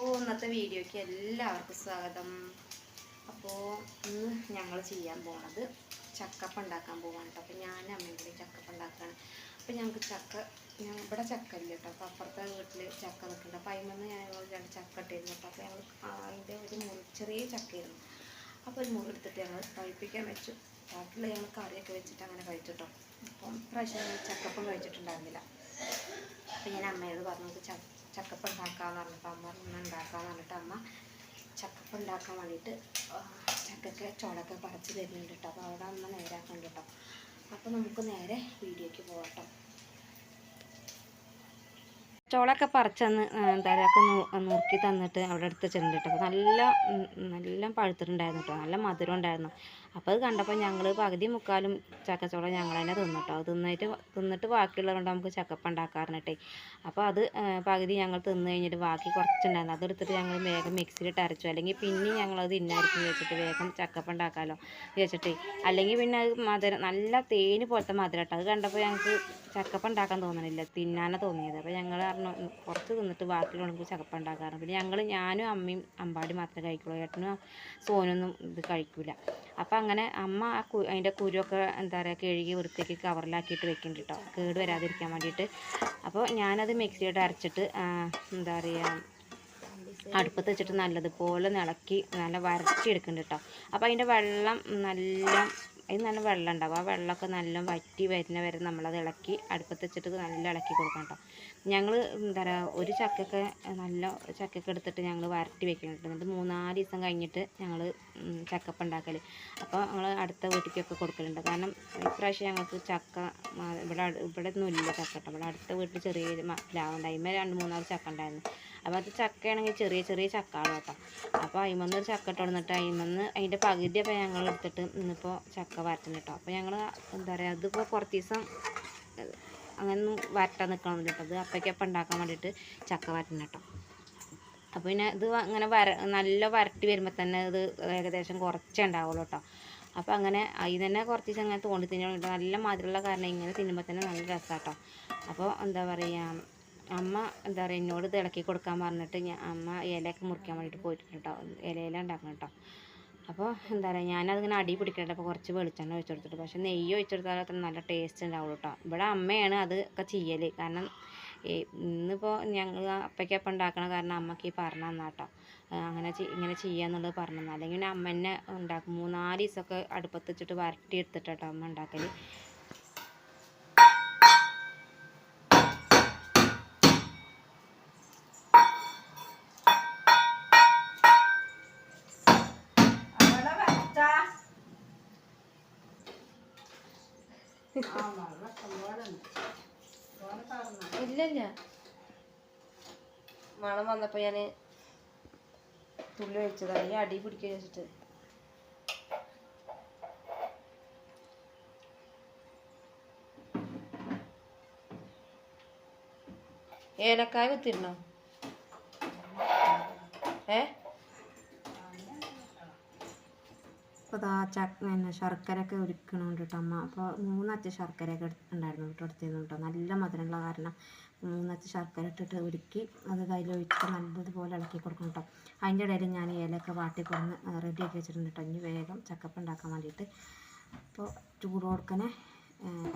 അപ്പോൾ ഇന്നത്തെ വീഡിയോയ്ക്ക് എല്ലാവർക്കും സ്വാഗതം. അപ്പോൾ ഇന്ന് ഞങ്ങൾ ചെയ്യാൻ പോകുന്നത് ചക്കപ്പ് ഉണ്ടാക്കാൻ പോവാണ് കേട്ടോ. അപ്പോൾ ഞാൻ അമ്മയും കൂടി ചക്കപ്പം ഉണ്ടാക്കുകയാണ് അപ്പോൾ ഞങ്ങൾക്ക് ചക്ക ഞാൻ ഇവിടെ ചക്ക ഇല്ല കേട്ടോ. അപ്പോൾ അപ്പുറത്തെ വീട്ടിൽ ചക്ക നിൽക്കുന്നുണ്ട്. അപ്പോൾ അതിൽ ഞാൻ രണ്ട് ചക്ക ഇട്ടിരുന്നു. കേട്ടോ അപ്പോൾ ഞങ്ങൾ അതിന്റെ ഒരു മുറി ചെറിയ ചക്കയായിരുന്നു. അപ്പോൾ ഒരു മുറി എടുത്തിട്ട് ഞങ്ങൾ പഴുപ്പിക്കാൻ വെച്ചു. ബാക്കിയുള്ള ഞങ്ങൾ കറിയൊക്കെ വെച്ചിട്ട് അങ്ങനെ കഴിച്ചു കേട്ടോ. അപ്പം പ്രാവശ്യം ചക്കപ്പം കഴിച്ചിട്ടുണ്ടായിരുന്നില്ല. അപ്പം ഞാൻ അമ്മയോട് പറഞ്ഞു ച ചക്കപ്പം ഉണ്ടാക്കാമെന്ന് പറഞ്ഞിട്ട് അമ്മ ഇന്ന് ഉണ്ടാക്കാമെന്ന് പറഞ്ഞിട്ട് അമ്മ ചക്കപ്പം ഉണ്ടാക്കാൻ വേണ്ടിയിട്ട് ചക്കക്ക് ചോളൊക്കെ പറിച്ച് തരുന്നുണ്ട് കേട്ടോ. അപ്പോൾ അവിടെ അമ്മ നേരാക്കുന്നുണ്ട് കേട്ടോ. അപ്പോൾ നമുക്ക് നേരെ വീഡിയോയ്ക്ക് പോകട്ടോ ചോളൊക്കെ പറിച്ചന്ന് പറയുക നുറുക്കി തന്നിട്ട് അവിടെ എടുത്ത് വെച്ചിട്ടുണ്ട് നല്ല നല്ല പഴുത്തിട്ടുണ്ടായിരുന്നു കേട്ടോ. നല്ല മധുരം ഉണ്ടായിരുന്നു. അപ്പോൾ അത് കണ്ടപ്പോൾ ഞങ്ങൾ പകുതി മുക്കാലും ചക്കച്ചോളം ഞങ്ങൾ തന്നെ തിന്നു കേട്ടോ തിന്നിട്ട് തിന്നിട്ട് ബാക്കിയുള്ളത് കൊണ്ട് നമുക്ക് ചക്കപ്പം ഉണ്ടാക്കാറുണ്ടേ അപ്പോൾ അത് പകുതി ഞങ്ങൾ തിന്ന് കഴിഞ്ഞിട്ട് ബാക്കി കുറച്ചുണ്ടായിരുന്നു. അതെടുത്തിട്ട് ഞങ്ങൾ വേഗം മിക്സിയിലിട്ട് അരച്ചു. അല്ലെങ്കിൽ പിന്നെ ഞങ്ങളത് ഇന്നായിരിക്കും വെച്ചിട്ട് വേഗം ചക്കപ്പം ഉണ്ടാക്കാമല്ലോ വെച്ചിട്ട് അല്ലെങ്കിൽ പിന്നെ അത് മധുരം നല്ല തേന് പോലത്തെ മധുരം കേട്ടോ അത് കണ്ടപ്പോൾ ഞങ്ങൾക്ക് ചക്കപ്പം ഉണ്ടാക്കാൻ തോന്നണില്ല. തിന്നാനാണ് തോന്നിയത്. അപ്പോൾ ഞങ്ങൾ പറഞ്ഞു കുറച്ച് തിന്നിട്ട് ബാക്കിയുള്ള നമുക്ക് ചക്കപ്പം ഉണ്ടാക്കാറുണ്ട് പിന്നെ ഞങ്ങൾ ഞാനും അമ്മയും അമ്പാടി മാത്രമേ കഴിക്കുള്ളൂ. ഏട്ടനും സോനൊന്നും ഇത് കഴിക്കില്ല അപ്പം അങ്ങനെ അമ്മ ആ കു അതിന്റെ കുരുവൊക്കെ എന്താ പറയുക കഴുകി വൃത്തിക്ക് കവറിലാക്കിയിട്ട് വെക്കുന്നുണ്ട് കേട്ടോ കേട് വരാതിരിക്കാൻ വേണ്ടിയിട്ട്. അപ്പോൾ ഞാനത് മിക്സിയുടെ അരച്ചിട്ട് എന്താ പറയുക അടുപ്പത്ത് വെച്ചിട്ട് നല്ലതുപോലെ ഇളക്കി നല്ല വരട്ടിയെടുക്കുന്നുണ്ട് കേട്ടോ അപ്പോൾ അതിന്റെ വെള്ളം നല്ല അതിന് നല്ല വെള്ളം ഉണ്ടാവും. ആ വെള്ളമൊക്കെ നല്ല വറ്റി വരുന്ന വരെ നമ്മളത് ഇളക്കി അടുപ്പത്ത് വെച്ചിട്ട് നല്ല ഇളക്കി കൊടുക്കണം കേട്ടോ. ഞങ്ങൾ എന്താ പറയുക ഒരു ചക്കയൊക്കെ നല്ല ചക്കയൊക്കെ എടുത്തിട്ട് ഞങ്ങൾ വരട്ടി വെക്കുന്നുണ്ട് എന്നിട്ട് മൂന്നാൽ ദിവസം കഴിഞ്ഞിട്ട് ഞങ്ങൾ ചക്കപ്പം ഉണ്ടാക്കൽ അപ്പോൾ ഞങ്ങൾ അടുത്ത വീട്ടിലേക്കൊക്കെ കൊടുക്കലുണ്ട്. കാരണം ഇപ്രാവശ്യം ഞങ്ങൾക്ക് ചക്ക ഇവിടെ ഇവിടെ ഒന്നും ഇല്ല ചക്ക കേട്ടോ. ഇവിടെ അടുത്ത വീട്ടിൽ ചെറിയ ലാഭം ഉണ്ടായി രണ്ട് മൂന്നാൽ ചക്ക ഉണ്ടായിരുന്നു. അപ്പോൾ അത് ചക്കയാണെങ്കിൽ ചെറിയ ചെറിയ ചക്കകൾ കേട്ടോ അപ്പോൾ അതിമന്ന് ഒരു ചക്ക ഇട്ട് വന്നിട്ട് അതിമന്ന് അതിന്റെ പകുതി അപ്പോൾ ഞങ്ങൾ എടുത്തിട്ട് ഇന്നിപ്പോൾ ചക്ക വരട്ടുന്നു കേട്ടോ അപ്പോൾ ഞങ്ങൾ എന്താ പറയുക അതിപ്പോൾ കുറച്ച് ദിവസം അങ്ങനെ അങ്ങനൊന്നും വരട്ടാൻ നിൽക്കണം കേട്ടോ അത് അപ്പയ്ക്കപ്പം ഉണ്ടാക്കാൻ വേണ്ടിയിട്ട് ചക്ക വരട്ടുന്നു കേട്ടോ അപ്പോൾ പിന്നെ ഇത് അങ്ങനെ വര നല്ല വരട്ടി വരുമ്പോൾ തന്നെ ഇത് ഏകദേശം കുറച്ചേ ഉണ്ടാവുള്ളൂ കേട്ടോ അപ്പോൾ അങ്ങനെ അതിൽ തന്നെ കുറച്ച് ദിവസം അങ്ങനെ തോണ്ടി തിന്നണം നല്ല മധുരമുള്ള കാരണം ഇങ്ങനെ തിന്നുമ്പോൾ തന്നെ നല്ല രസമാട്ടോ അപ്പോൾ എന്താ പറയുക അമ്മ എന്താ പറയുക എന്നോട് ഇത് ഇളക്കി കൊടുക്കാൻ പറഞ്ഞിട്ട് ഞാൻ അമ്മ ഇലയൊക്കെ മുറിക്കാൻ വേണ്ടിയിട്ട് പോയിട്ടുണ്ട് കേട്ടോ. ഇലയില ഉണ്ടാക്കണം കേട്ടോ. അപ്പോൾ എന്താ പറയുക ഞാനതിങ്ങനെ അടി പിടിക്കണ്ട അപ്പോൾ കുറച്ച് വെളിച്ചെണ്ണ ഒഴിച്ചു കൊടുത്തിട്ട്. പക്ഷേ നെയ്യ് ഒഴിച്ചു കൊടുത്താൽ അത്ര നല്ല ടേസ്റ്റ് ഉണ്ടാവുള്ളൂ കേട്ടോ. ഇവിടെ അമ്മയാണ് അത് ഒക്കെ ചെയ്യൽ കാരണം ഇന്നിപ്പോ ഇന്നിപ്പോൾ ഞങ്ങൾ അപ്പയ്ക്കപ്പം ഉണ്ടാക്കണ കാരണം അമ്മയ്ക്ക് ഈ പറഞ്ഞു തന്നാ കേട്ടോ. അങ്ങനെ ഇങ്ങനെ ചെയ്യാന്നുള്ളത് പറഞ്ഞു തന്നാ. അല്ലെങ്കിൽ അമ്മ തന്നെ ഉണ്ടാക്കും. മൂന്നാൽ ദിവസമൊക്കെ അടുപ്പത്ത് വെച്ചിട്ട് വരട്ടി എടുത്തിട്ടോ അമ്മ ഉണ്ടാക്കൽ ഇല്ലല്ല. മണം വന്നപ്പോ ഞാൻ തുള്ളി ഒഴിച്ചതാ. ഈ അടി പിടിക്കാൻ വെച്ചിട്ട്. ഏലക്കായ കുത്തിരുന്നോ ഏ? അപ്പോൾ ആ ചക്ക പിന്നെ ശർക്കരയൊക്കെ ഉരുക്കണുണ്ട് കേട്ടോ അമ്മ. അപ്പോൾ മൂന്നച്ച ശർക്കരയൊക്കെ ഉണ്ടായിരുന്നു കേട്ടോ എടുത്തിരുന്നു കേട്ടോ. നല്ല മധുരമുള്ള കാരണം മൂന്നച്ച ശർക്കര ഇട്ടിട്ട് ഉരുക്കി അത് കയ്യിലൊഴിച്ചിട്ട് നല്ലതുപോലെ ഇളക്കി കൊടുക്കണം കേട്ടോ. അതിന്റെ ഇടയിൽ ഞാൻ ഏലൊക്കെ വാട്ടി കൊടുന്ന് റെഡി ആക്കി വെച്ചിട്ടുണ്ട് കേട്ടോ. ഇനി വേഗം ചക്കപ്പം ഉണ്ടാക്കാൻ വേണ്ടിയിട്ട് അപ്പോൾ ചൂട് കൊടുക്കനെ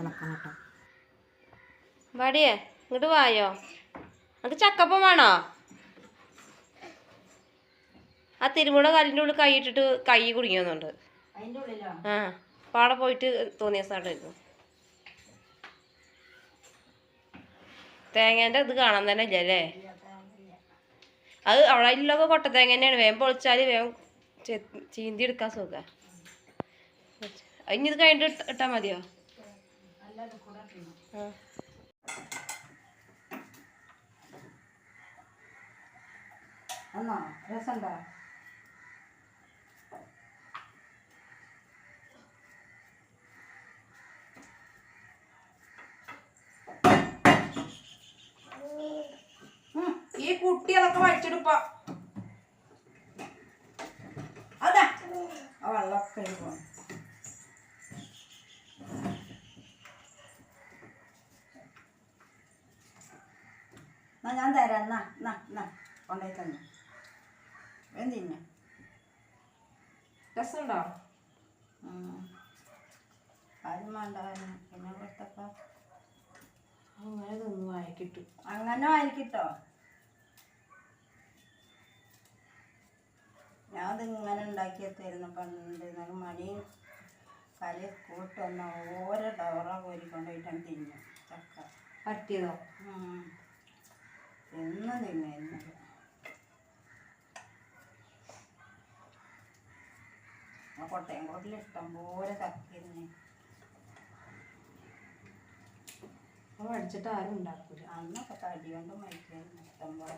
ഇളക്കണം കേട്ടോ. വടിയേ ഇങ്ങോട്ട് വായോ? അത് ചക്കപ്പം വേണോ? ആ തിരുമുള കല്ലിന്റെ ഉള്ളിൽ കൈയിട്ടിട്ട് കൈ കുടുങ്ങിയൊന്നുണ്ട് ആ ആ പാടെ പോയിട്ട് തോന്നിയ സ്ഥലമായിരുന്നു. തേങ്ങേന്റെ ഇത് കാണാൻ തന്നെ ഇല്ല അല്ലേ? അത് അവിടെ ഇല്ലൊക്കെ കൊട്ട തേങ്ങ തന്നെയാണ്. വേഗം പൊളിച്ചാൽ വേഗം ചീന്തി എടുക്കാൻ സുഖ. ഇനി ഇത് കഴിഞ്ഞിട്ട് ഇട്ട- ഇട്ടാ മതിയോ? ആ. എന്നോ രസമുണ്ടോ ഈ കുട്ടി അതൊക്കെ വലിച്ചെടുപ്പാ അതാ ആ വെള്ളമൊക്കെ എന്നാ ഞാൻ തരാം. എന്നാ എന്നാ എന്നാ. കൊണ്ടുപോയി തന്നെ. എന്തിനാ രസമുണ്ടോ? ആരും വേണ്ടാലും പിന്നെ കൊടുത്തപ്പോ അങ്ങനെ തിന്നു വായിക്കിട്ടു അങ്ങനെ ആയിരിക്കട്ടോ ഞാൻ അതിങ്ങനെ ഉണ്ടാക്കിയെത്തായിരുന്നു പണ്ട് എന്നാലും മടിയും കൂട്ട് വന്ന ഓരോ ഡവറ കോരിക്കൊണ്ടുപോയിട്ടാണ് തിന്നു. ചക്ക. പറ്റിയതോ. എന്നും തിന്നായിരുന്നു ആ കൊട്ടയം കോട്ടിൽ ഇഷ്ടം പോലെ ചക്കിരുന്നു. അപ്പൊ പഠിച്ചിട്ട് ആരും ഉണ്ടാക്കൂല. അന്നൊക്കെ തടി കൊണ്ട് മരിക്കാൻ ഇഷ്ടം പോലെ.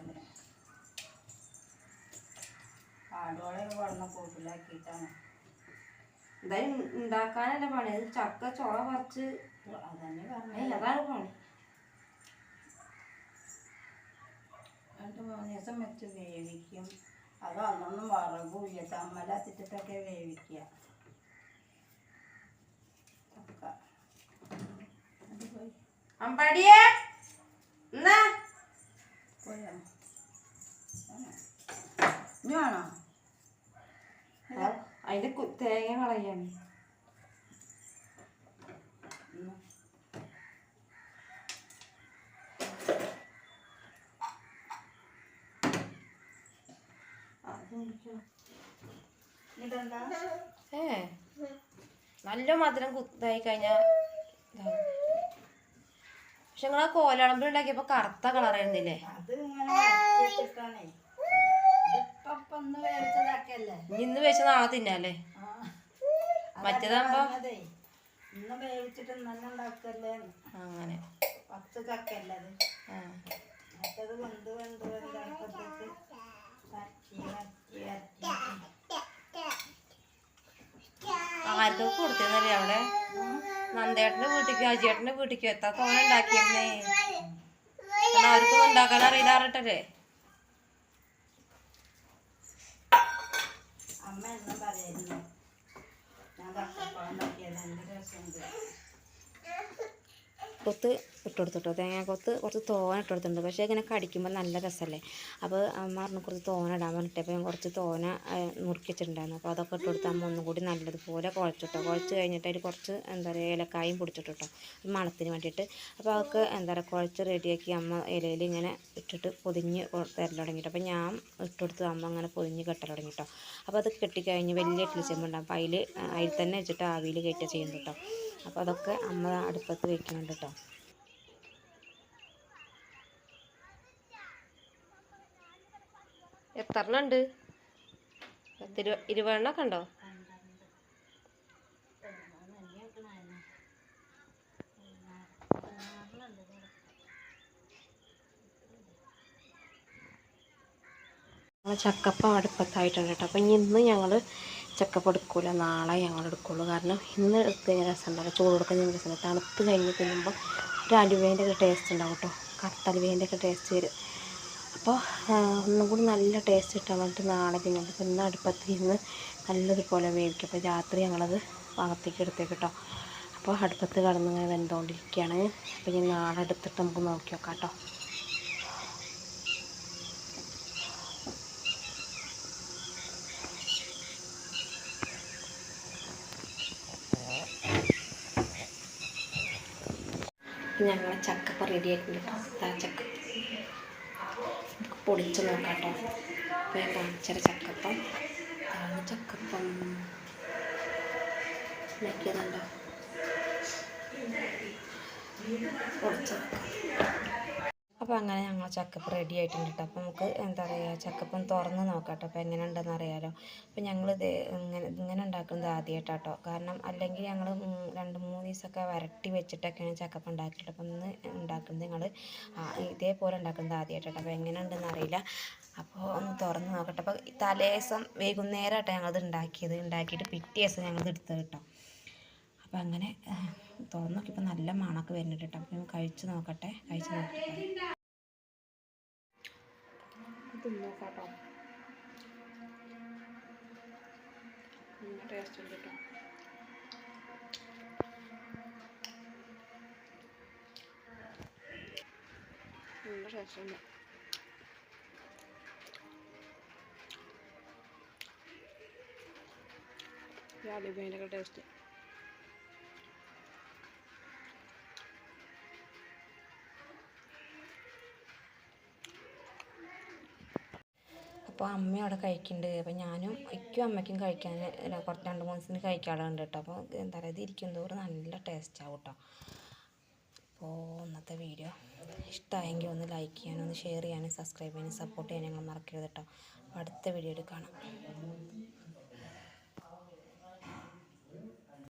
ആടുകളെ വളർന്ന കൂട്ടിലാക്കിയിട്ടാണ് എന്തായാലും ഉണ്ടാക്കാനല്ല പണി? അത് ചക്ക ചോള പറിച്ച്. അതന്നെ ഏയ് അതാണ് പണി. രണ്ട് മൂന്ന് ദിവസം വെച്ച് വേവിക്കും. അത് അന്നൊന്നും വറകൂല്ല തമ്മലത്തിട്ടൊക്കെ വേവിക്കുക. ചക്ക. അത് പോയി? എന്നാ പോയോ അതിന്റെ കു- തേങ്ങ കളയാണ്. ഏ നല്ല മധുരം കുത്തായി കഴിഞ്ഞാൽ പക്ഷെ നിങ്ങൾ ആ കോലാളമ്പിൽ ഉണ്ടാക്കിയപ്പോ കറുത്ത കളറായിരുന്നില്ലേ അത് ഇങ്ങനെ വരട്ടി വെച്ചിട്ടാണേ ഇതിപ്പോ ഇപ്പൊ ഒന്ന് വേവിച്ചതാക്കല്ലേ ഇനി ഇന്ന് വെച്ച നാളെ തിന്നാലേ. മറ്റേതാകുമ്പോ അതേ ഇന്ന് വേവിച്ചിട്ട് ഇന്നെ ഉണ്ടാക്കല്ലേ? അങ്ങനെ. പത്ത് ചക്കല്ലേ അത്? ആ. മറ്റത് വെന്ത് വെന്ത് വെന്തായപ്പോഴത്തേക്ക് വരട്ടി വരട്ടി വരട്ടി ആർക്കൊക്കെ കൊടുത്തിരുന്നല്ലേ അവിടെ? നന്ദേട്ടന്റെ വീട്ടിക്ക് അജിയേട്ടന്റെ വീട്ടിക്ക്. എത്താ തോന്നുണ്ടാക്കിയിരുന്നേ കാരണം അവർക്കൊന്നും ഉണ്ടാക്കാൻ അറിയില്ല അറിയട്ടല്ലേ അമ്മ എന്നും പറയായിരുന്നു ഞാൻ തക്കപ്പഴം ഉണ്ടാക്കിയത്. എന്ത് രസമുണ്ട്. കൊത്ത് ഇട്ട് കൊടുത്തിട്ടോ തേങ്ങാക്കൊത്ത് കുറച്ച് തോന ഇട്ട് കൊടുത്തിട്ടുണ്ട് പക്ഷേ ഇങ്ങനെ കടിക്കുമ്പോൾ നല്ല രസമല്ലേ? അപ്പോൾ അമ്മ പറഞ്ഞു കുറച്ച് തോന ഇടാൻ പറഞ്ഞിട്ട്. അപ്പോൾ ഞാൻ കുറച്ച് തോന മുറിക്കിച്ചിട്ടുണ്ടായിരുന്നു അപ്പോൾ അതൊക്കെ ഇട്ട് കൊടുത്ത് അമ്മ ഒന്നും കൂടി നല്ലതുപോലെ കുഴച്ചിട്ടോ. കുഴച്ച് കഴിഞ്ഞിട്ട് അതിൽ കുറച്ച് എന്താ പറയുക ഏലക്കായും പൊടിച്ചിട്ടോ മണത്തിന് വേണ്ടിയിട്ട്. അപ്പോൾ അതൊക്കെ എന്താ പറയുക കുഴച്ച് റെഡിയാക്കി അമ്മ ഇലയിൽ ഇങ്ങനെ ഇട്ടിട്ട് പൊതിഞ്ഞ് തരൽ തുടങ്ങിയിട്ട്. അപ്പോൾ ഞാൻ ഇട്ട് കൊടുത്ത് അമ്മ അങ്ങനെ പൊതിഞ്ഞ് കെട്ടൽ തുടങ്ങിട്ടോ. അപ്പോൾ അത് കെട്ടിക്കഴിഞ്ഞ് വലിയ ഇഡ്ഡലി ചെമ്പുണ്ടാകും അപ്പോൾ അതിൽ അതിൽ തന്നെ വെച്ചിട്ട് ആവിയിൽ കയറ്റുക ചെയ്യുന്നുണ്ടോ അപ്പോൾ അതൊക്കെ അമ്മ അടുപ്പത്ത് വെക്കുന്നുണ്ട് കേട്ടോ. എത്ര എണ്ണം ഉണ്ട് പത്തിരു ഇരുപതെണ്ണൊക്കെ ഉണ്ടോ ചക്കപ്പം അടുപ്പത്തായിട്ടുണ്ട് കേട്ടോ. അപ്പം ഇനി ഇന്ന് ഞങ്ങൾ ചക്കപ്പം എടുക്കൂല. നാളെ ഞങ്ങൾ എടുക്കുള്ളൂ. കാരണം ഇന്ന് എടുത്ത് കഴിഞ്ഞാൽ രസം ഉണ്ടാവില്ല ചൂട് കൊടുക്കുന്ന രസമുണ്ട് രസം തണുത്ത് കഴിഞ്ഞ് തിന്നുമ്പോൾ ഒരു അലുവേന്റെ ഒക്കെ ടേസ്റ്റ് ഉണ്ടാവും കേട്ടോ. കറുത്തലുവേന്റെ ഒക്കെ ടേസ്റ്റ് വരും. അപ്പോൾ ഒന്നും കൂടി നല്ല ടേസ്റ്റ് കിട്ടാൻ വേണ്ടിയിട്ട് നാളെ പിന്നെ അപ്പോൾ ഇന്ന് അടുപ്പത്ത് നിന്ന് നല്ലതുപോലെ വേവിക്കും. അപ്പോൾ രാത്രി ഞങ്ങളത് അകത്തേക്ക് എടുത്തേക്ക് കേട്ടോ അപ്പോൾ അടുപ്പത്ത് കടന്ന് ഇങ്ങനെ വെന്തുകൊണ്ടിരിക്കുകയാണ് അപ്പോൾ ഇനി നാളെ എടുത്തിട്ട് നമുക്ക് നോക്കി നോക്കാം കേട്ടോ ഞങ്ങളെ ചക്കപ്പ റെഡി ആയിട്ടുണ്ട് കേട്ടോ ചക്കപ്പ പൊടിച്ച് നോക്കാം കേട്ടോ ഞാൻ കാണിച്ചത് ചക്കപ്പം. ഇതാണ് ചക്കപ്പം നോക്കിയതുണ്ടോ പൊടിച്ച് നോക്കാം. അപ്പോൾ അങ്ങനെ ഞങ്ങൾ ചക്കപ്പ് റെഡി ആയിട്ടുണ്ട് കേട്ടോ അപ്പോൾ നമുക്ക് എന്താ പറയുക ചക്കപ്പം തുറന്ന് നോക്കാം കേട്ടോ അപ്പോൾ എങ്ങനെ ഉണ്ടെന്ന് അറിയാലോ. അപ്പോൾ ഞങ്ങൾ ഇത് ഇങ്ങനെ ഇങ്ങനെ ഉണ്ടാക്കുന്നത് ആദ്യമായിട്ടാട്ടോ കാരണം അല്ലെങ്കിൽ ഞങ്ങൾ രണ്ട് മൂന്ന് ദിവസമൊക്കെ വരട്ടി വെച്ചിട്ടൊക്കെയാണ് ചക്കപ്പം ഉണ്ടാക്കിയിട്ട് അപ്പോൾ ഇന്ന് ഉണ്ടാക്കുന്നത് ഞങ്ങൾ ഇതേപോലെ ഉണ്ടാക്കുന്നത് ആദ്യമായിട്ടാട്ടോ അപ്പോൾ എങ്ങനെ ഉണ്ടെന്ന് അറിയില്ല. അപ്പോൾ ഒന്ന് തുറന്ന് നോക്കട്ടെ. അപ്പോൾ തലേദിവസം വൈകുന്നേരമായിട്ടോ ഞങ്ങളത് ഉണ്ടാക്കിയത്. ഉണ്ടാക്കിയിട്ട് പിറ്റേ ദിവസം ഞങ്ങളത് എടുത്തത് കേട്ടോ അപ്പോൾ അങ്ങനെ തുറന്ന് നോക്കിയപ്പോൾ നല്ല മണമൊക്കെ വരുന്നുണ്ട് കേട്ടോ കഴിച്ചു കഴിച്ച് നോക്കട്ടെ. കഴിച്ച് നോക്കട്ടെ കേട്ടോ. ടേസ്റ്റ് ഉണ്ട് കേട്ടോ. നല്ല ടേസ്റ്റ് ഉണ്ട്. അടിപൊളിയൊക്കെ ടേസ്റ്റ് അപ്പോൾ അമ്മ അവിടെ കഴിക്കുന്നുണ്ട് അപ്പോൾ ഞാനും എനിക്കും അമ്മയ്ക്കും കഴിക്കാൻ കുറച്ച് രണ്ട് മൂന്ന് ദിവസത്തിന് കഴിക്കാറുണ്ട് കേട്ടോ. അപ്പോൾ എന്താ പറയുക ഇരിക്കും തോറും നല്ല ടേസ്റ്റ് ആവും കേട്ടോ. അപ്പോൾ ഇന്നത്തെ വീഡിയോ ഇഷ്ടമായെങ്കിൽ ഒന്ന് ലൈക്ക് ചെയ്യാനും ഒന്ന് ഷെയർ ചെയ്യാനും സബ്സ്ക്രൈബ് ചെയ്യാനും സപ്പോർട്ട് ചെയ്യാനും നിങ്ങൾ മറക്കരുത് കേട്ടോ. അടുത്ത വീഡിയോയിൽ കാണാം.